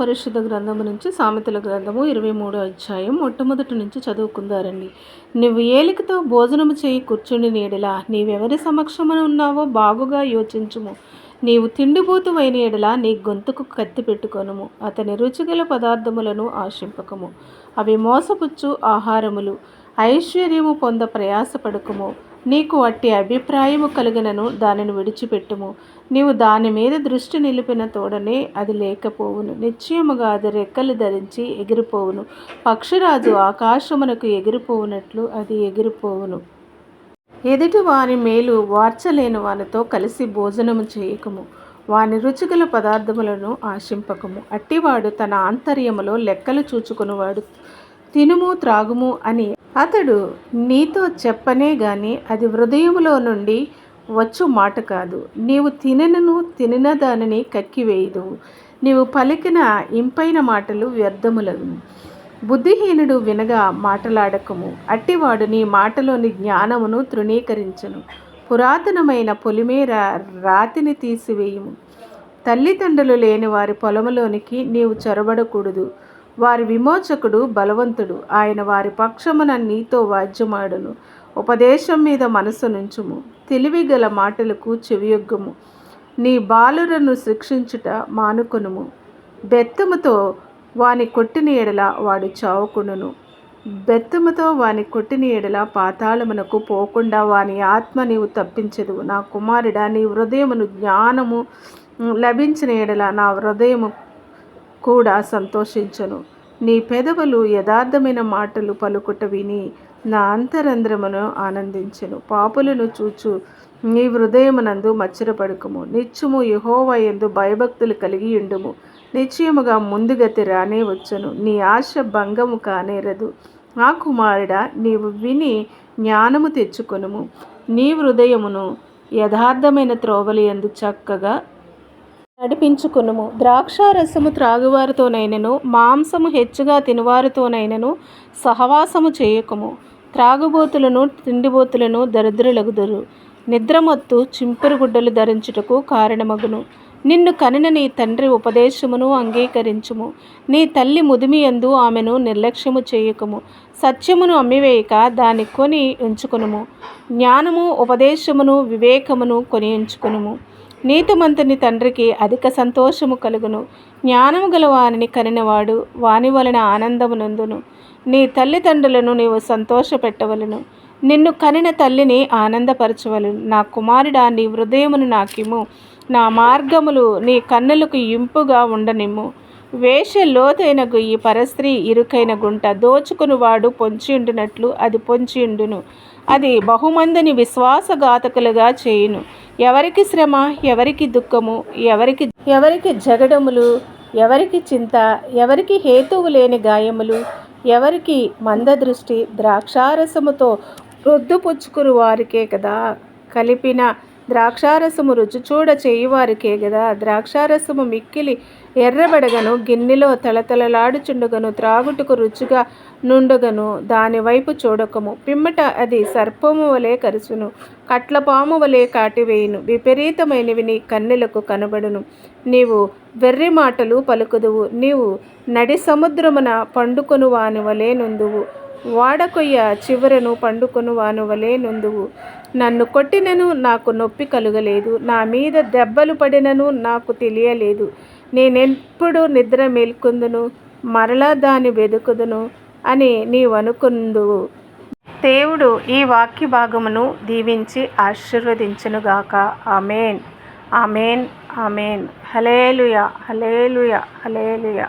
పరిశుద్ధ గ్రంథము నుంచి సామెతల గ్రంథము ఇరవై మూడో అధ్యాయం మొట్టమొదటి నుంచి చదువుకుందారండి. నువ్వు ఏలికతో భోజనము చేయి కూర్చుని నీడలా నీవెవరి సమక్షమున ఉన్నావో బాగుగా యోచించుము. నీవు తిండిబోతు అయిన ఎడల నీ గొంతుకు కత్తి పెట్టుకొనుము. అతని రుచిగల పదార్థములను ఆశింపకము. అవి మోసపుచ్చు ఆహారములు. ఐశ్వర్యము పొంద ప్రయాసపడకము. నీకు అట్టి అభిప్రాయము కలుగనను దానిని విడిచిపెట్టుము. నీవు దాని మీద దృష్టి నిలిపిన తోడనే అది లేకపోవును. నిశ్చయముగా అది రెక్కలు ధరించి ఎగిరిపోవును. పక్షిరాజు ఆకాశమునకు ఎగిరిపోవునట్లు అది ఎగిరిపోవును. ఎదుటి వారి మేలు వార్చలేని వానితో కలిసి భోజనము చేయకము. వాని రుచిగల పదార్థములను ఆశింపకము. అట్టివాడు తన ఆంతర్యములో లెక్కలు చూచుకునివాడు. తినుము త్రాగుము అని అతడు నీతో చెప్పనే గాని అది హృదయములో నుండి వచ్చు మాట కాదు. నీవు తినను తినిన దానిని కక్కివేయదు నీవు పలికిన ఇంపైన మాటలు వ్యర్థములవు బుద్ధిహీనుడు వినగా మాటలాడకము. అట్టివాడు నీ మాటలోని జ్ఞానమును తృణీకరించను. పురాతనమైన పొలిమేర రాతిని తీసివేయము. తల్లిదండ్రులు లేని వారి పొలములోనికి నీవు చొరబడకూడదు. వారి విమోచకుడు బలవంతుడు. ఆయన వారి పక్షమున నీతో వాద్యమాడును. ఉపదేశం మీద మనసు నుంచుము. తెలివి గల మాటలకు చెవియొగ్గుము. నీ బాలురను శిక్షించుట మానుకొనుము. బెత్తముతో వాని కొట్టిన ఎడల వాడు చావుకును బెత్తముతో వాని కొట్టిన ఎడల పాతాళమునకు పోకుండా వాని ఆత్మ నీవు తప్పించదు నా కుమారుడా నీ హృదయమును జ్ఞానము లభించిన ఎడల నా హృదయము కూడా సంతోషించను. నీ పెదవులు యథార్థమైన మాటలు పలుకుట విని నా అంతరంధ్రమును ఆనందించెను. పాపులను చూచు నీ హృదయమునందు మచ్చరపడుకుము. నిత్యము యహోవయందు భయభక్తులు కలిగి ఉండుము నిశ్చయముగా ముందుగతి రానే వచ్చను. నీ ఆశ భంగము కానేరదు. ఆ కుమారుడా నీవు విని జ్ఞానము తెచ్చుకొనుము. నీ హృదయమును యథార్థమైన త్రోవలి ఎందు చక్కగా నడిపించుకునుము. ద్రాక్షారసము త్రాగువారితోనైనను మాంసము హెచ్చుగా తినువారితోనైనను సహవాసము చేయకము. త్రాగుబోతులను తిండిబోతులను దరిద్రులగుదురు. నిద్రమొత్తు చింపురు గుడ్డలు ధరించుటకు కారణమగును. నిన్ను కనిన నీ తండ్రి ఉపదేశమును అంగీకరించుము. నీ తల్లి ముదిమి ఎందు ఆమెను నిర్లక్ష్యము చేయకము. సత్యమును అమ్మివేయక దాన్ని కొని ఉంచుకునుము జ్ఞానము ఉపదేశమును వివేకమును కొని ఉంచుకునుము నీతిమంతుని తండ్రికి అధిక సంతోషము కలుగును. జ్ఞానము గల వారిని కనినవాడు వాని వలన ఆనందమునందును నీ తల్లిదండ్రులను నీవు సంతోషపెట్టవలను. నిన్ను కనిన తల్లిని ఆనందపరచవలను. నా కుమారుడా నీ హృదయమును నాకిము నా మార్గములు నీ కన్నులకు ఇంపుగా ఉండనిమ్ము. వేష లోతైన గుయ్యి పరస్త్రీ ఇరుకైన గుంట దోచుకునివాడు పొంచియుండునట్లు అది పొంచియుండును. అది బహుమందిని విశ్వాసఘాతకులుగా చేయును. ఎవరికి శ్రమ ఎవరికి దుఃఖము ఎవరికి ఎవరికి జగడములు ఎవరికి చింత ఎవరికి హేతువు లేని గాయములు ఎవరికి మందదృష్టి ద్రాక్షారసముతో రొద్దుపుచ్చుకురు వారికే కదా. కలిపిన ద్రాక్షారసము రుచి చూడ చేయువారికే గదా. ద్రాక్షారసము మిక్కిలి ఎర్రబడగను గిన్నెలో తలతలలాడుచుండగను త్రాగుటకు రుచిగా నుండగను దానివైపు చూడకము. పిమ్మట అది సర్పము వలె కరుచును కట్లపాము వలె కాటివేయును విపరీతమైనవి నీ కన్నెలకు కనబడును. నీవు వెర్రి మాటలు పలుకుదువు. నీవు నడి సముద్రమున పండుకొను వాని వలె నుందువు. వాడకొయ్య చివరను పండుకొను వాను వలె నుందువు. నన్ను కొట్టినను నాకు నొప్పి కలుగలేదు. నా మీద దెబ్బలు పడినను నాకు తెలియలేదు. నేనెప్పుడు నిద్ర మేల్కొందును? మరలా దాన్ని వెదుకుదును? అని నీవనుకుందువు. దేవుడు ఈ వాక్య భాగమును దీవించి ఆశీర్వదించునుగాక. Amen. Amen. Amen. Hallelujah hallelujah hallelujah